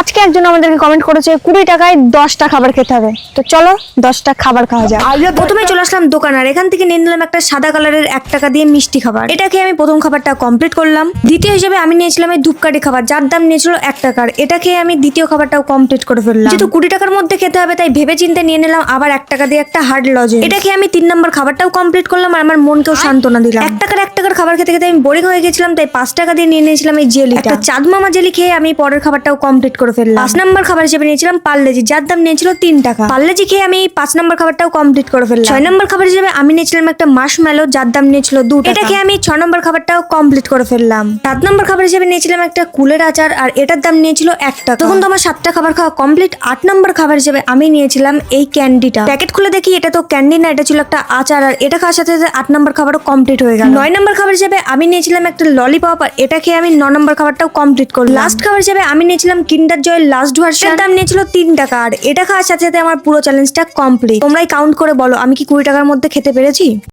আজকে একজন আমাদেরকে কমেন্ট করেছে কুড়ি টাকায় দশটা খাবার খেতে হবে। তো চলো দশটা খাবার খাওয়া যাক। প্রথমে চলে আসলাম দোকান আর এখান থেকে নিয়ে নিলাম একটা সাদা কালারের এক টাকা দিয়ে মিষ্টি খাবার। এটাকে আমি প্রথম খাবারটা কমপ্লিট করলাম। দ্বিতীয় হিসেবে আমি নিয়েছিলাম এই ধূপকাঠি খাবার যার দাম নিয়েছিল এক টাকার। এটা খেয়ে আমি দ্বিতীয় খাবারটাও কমপ্লিট করে ফেললাম। যেহেতু কুড়ি টাকার মধ্যে খেতে হবে তাই ভেবে চিন্তে নিয়ে নিলাম আবার এক টাকা দিয়ে একটা হার্ড লজে এটা খেয়ে আমি তিন নম্বর খাবারটাও কমপ্লিট করলাম আর আমার মনকেও সান্ত্বনা দিলাম। এক টাকার এক টাকার খাবার খেতে খেতে আমি বোরিং হয়ে গেছিলাম তাই পাঁচ টাকা দিয়ে নিয়ে নিয়েছিলাম এই জেলি একটা চাঁদ মামা জেলি খেয়ে আমি পরের খাবারটাও কমপ্লিট করে ফেললাম। পাঁচ নম্বর খাবার হিসেবে নিয়েছিলাম পার্লেজি যার দাম নিয়েছিল তিন টাকা। পার্লেজি খেয়ে আমি পাঁচ নম্বর খাবারটাও কমপ্লিট করে ফেললাম। ছয় নম্বর খাবার হিসেবে আমি নিয়েছিলাম একটা মাশমেলো যার দাম নিয়েছিল দু এটা খেয়ে আমি ছ নম্বর খাবারটাও কমপ্লিট করে ফেললাম। সাত নম্বর খাবার হিসেবে নিয়েছিলাম একটা কুলের আচার আর এটার দাম নিয়েছিল এক টাকা। তখন তো আমার সাতটা খাবার খাওয়া কমপ্লিট আট নম্বর খাবার হিসেবে আমি নিয়েছিলাম এই ক্যান্ডিটা প্যাকেট খুলে দেখি এটা তো ক্যান্ডি না এটা ছিল একটা আচার আর এটা খাওয়ার সাথে সাথে আট নম্বর খাবারও কমপ্লিট হয়ে গেল। নয় নম্বর খাবার হিসেবে আমি নিয়েছিলাম একটা ললিপপ আর এটা খেয়ে আমি ন নম্বর খাবারটাও কমপ্লিট করলাম। লাস্ট খাবার হিসেবে আমি নিয়েছিলাম কিন্ডার জয়ের লাস্ট ভার্সন দাম নিয়েছিল তিন টাকা আর এটা খাওয়ার সাথে সাথে আমার পুরো চ্যালেঞ্জটা কমপ্লিট তোমরাই কাউন্ট করে বলো আমি কি কুড়ি টাকার মধ্যে খেতে পেরেছি?